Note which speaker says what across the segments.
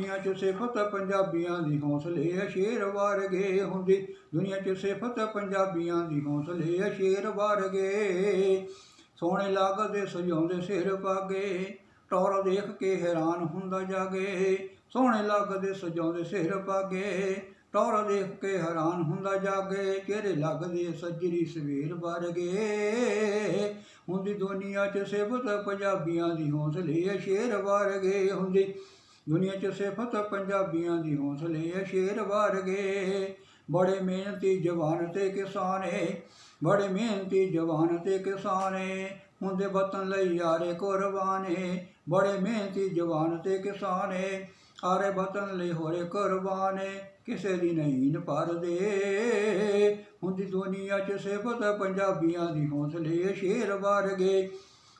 Speaker 1: ਦੁਨੀਆ 'ਚ ਸਿਫਤ ਪੰਜਾਬੀਆਂ ਦੀ ਹੌਸਲੇ ਆ ਸ਼ੇਰ ਵਰਗੇ ਹੁੰਦੀ। ਦੁਨੀਆ 'ਚ ਸਿਫਤ ਪੰਜਾਬੀਆਂ ਦੀ ਹੌਸਲੇ ਆ ਸ਼ੇਰ ਵਰਗੇ। ਸੋਹਣੇ ਲੱਗਦੇ, ਸਜਾਉਂਦੇ ਸਿਰ ਪਾਗੇ। ਟੌਰ ਦੇਖ ਕੇ ਹੈਰਾਨ ਹੁੰਦਾ ਜਾਗੇ। ਸੋਹਣੇ ਲੱਗਦੇ, ਸਜਾਉਂਦੇ ਸਿਰ ਪਾਗੇ। ਟੌਰ ਦੇਖ ਕੇ ਹੈਰਾਨ ਹੁੰਦਾ ਜਾਗੇ। ਚਿਹਰੇ ਲੱਗਦੇ, ਸੱਜਰੀ ਸਵੇਰ ਵਰਗੇ। ਹੁੰਦੀ ਦੁਨੀਆ 'ਚ ਸਿਫਤ ਪੰਜਾਬੀਆਂ ਦੀ ਹੌਸਲੇ ਆ ਸ਼ੇਰ ਵਰਗੇ ਹੁੰਦੀ। ਦੁਨੀਆ 'ਚ ਸਿਫਤ ਪੰਜਾਬੀਆਂ ਦੀ ਹੌਸਲੇ ਆ ਸ਼ੇਰ ਵਰਗੇ ਬੜੇ ਮਿਹਨਤੀ ਜਵਾਨ ਤੇ ਕਿਸਾਨੇ ਬੜੇ ਮਿਹਨਤੀ ਜਵਾਨ ਤੇ ਕਿਸਾਨੇ ਹੁੰਦੇ ਵਤਨ ਲਈ ਯਾਰੇ ਕੁਰਬਾਨੇ ਬੜੇ ਮਿਹਨਤੀ ਜਵਾਨ ਤੇ ਕਿਸਾਨੇ ਆਰੇ ਵਤਨ ਲਈ ਹੋਰੇ ਕੁਰਬਾਨੇ ਕਿਸੇ ਦੀ ਨਹੀਂ ਨ ਪਰਦੇ ਹੁੰਦੀ ਦੁਨੀਆ 'ਚ ਸਿਫਤ ਪੰਜਾਬੀਆਂ ਦੀ ਹੌਸਲੇ ਸ਼ੇਰ ਵਰਗੇ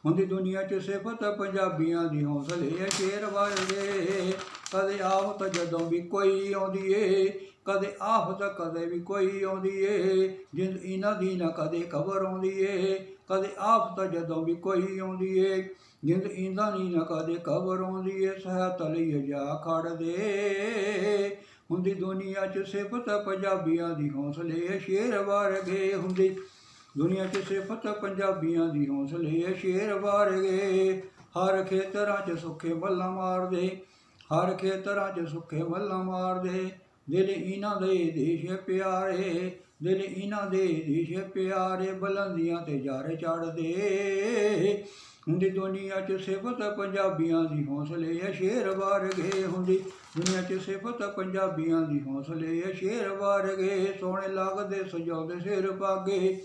Speaker 1: ਹੁੰਦੀ ਦੁਨੀਆ 'ਚ ਸਿਫਤ ਪੰਜਾਬੀਆਂ ਦੀ ਹੌਸਲੇ ਸ਼ੇਰ ਵਰਗੇ ਕਦੇ ਆਫਤ ਜਦੋਂ ਵੀ ਕੋਈ ਆਉਂਦੀ ਏ, ਕਦੇ ਆਫਤ ਕਦੇ ਵੀ ਕੋਈ ਆਉਂਦੀ ਏ। ਜਿੰਦ ਇਹਨਾਂ ਦੀ ਨਾ ਕਦੇ ਖਬਰ ਆਉਂਦੀ ਏ, ਕਦੇ ਆਫਤ ਜਦੋਂ ਵੀ ਕੋਈ ਆਉਂਦੀ ਏ। ਜਿੰਦ ਇਹਨਾਂ ਦੀ ਨਾ ਕਦੇ ਖਬਰ ਆਉਂਦੀ ਏ ਸਹਾਇਤਾ ਲਈ ਜਾ ਖੜਦੇ ਹੁੰਦੀ ਦੁਨੀਆ 'ਚ ਸਿਫਤ ਪੰਜਾਬੀਆਂ ਦੀ ਹੌਸਲੇ ਸ਼ੇਰ ਵਰਗੇ ਹੁੰਦੀ। ਦੁਨੀਆ 'ਚ ਸਿਫਤ ਪੰਜਾਬੀਆਂ ਦੀ ਹੌਸਲੇ ਸ਼ੇਰ ਵਰਗੇ। ਹਰ ਖੇਤਰਾਂ 'ਚ ਸੁੱਖੇ ਮੱਲਾ ਮਾਰਦੇ, ਹਰ ਖੇਤਰਾਂ 'ਚ ਸੁੱਖੇ ਮੱਲਾ ਮਾਰਦੇ। ਦਿਲ ਇਹਨਾਂ ਦੇ ਦੇਸ਼ ਪਿਆਰੇ, ਦਿਲ ਇਹਨਾਂ ਦੇ ਦੇਸ਼ ਪਿਆਰੇ। ਬਲੰਦੀਆਂ ਤੇ ਜਾਰੇ ਚੜਦੇ ਹੁੰਦੀ ਦੁਨੀਆ 'ਚ ਸਿਫਤ ਪੰਜਾਬੀਆਂ ਦੀ ਹੌਸਲੇ ਆ ਸ਼ੇਰ ਵਰਗੇ। ਹੁੰਦੀ ਦੁਨੀਆ 'ਚ ਸਿਫਤ ਪੰਜਾਬੀਆਂ ਦੀ ਹੌਸਲੇ ਆ ਸ਼ੇਰ ਵਰਗੇ। ਸੋਹਣੇ ਲੱਗਦੇ, ਸਜਾਉਂਦੇ ਸਿਰ ਪਾਗੇ।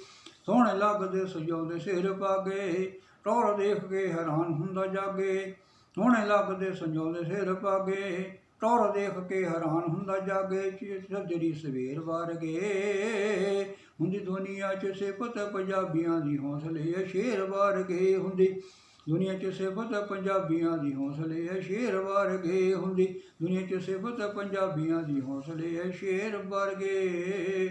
Speaker 1: ਸੋਹਣੇ ਲੱਗਦੇ, ਸਜਾਉਂਦੇ ਸਿਰ ਪਾਗੇ ਟੌਰ ਦੇਖ ਕੇ ਹੈਰਾਨ ਹੁੰਦਾ ਜਾਗੇ। ਸੋਹਣੇ ਲੱਗਦੇ, ਸਜਾਉਂਦੇ ਸਿਰ ਪਾਗੇ ਟੌਰ ਦੇਖ ਕੇ ਹੈਰਾਨ ਹੁੰਦਾ ਜਾਗੇ। ਸੱਜਰੀ ਸਵੇਰ ਵਰਗੇ ਹੁੰਦੀ ਦੁਨੀਆ 'ਚ ਸਿਫਤ ਪੰਜਾਬੀਆਂ ਦੀ ਹੌਸਲੇ ਆ ਸ਼ੇਰ ਵਰਗੇ ਹੁੰਦੀ ਦੁਨੀਆ 'ਚ ਸਿਫਤ ਪੰਜਾਬੀਆਂ ਦੀ ਹੌਸਲੇ ਆ ਸ਼ੇਰ ਵਰਗੇ ਹੁੰਦੀ ਦੁਨੀਆ 'ਚ ਸਿਫਤ ਪੰਜਾਬੀਆਂ ਦੀ ਹੌਸਲੇ ਆ ਸ਼ੇਰ ਵਰਗੇ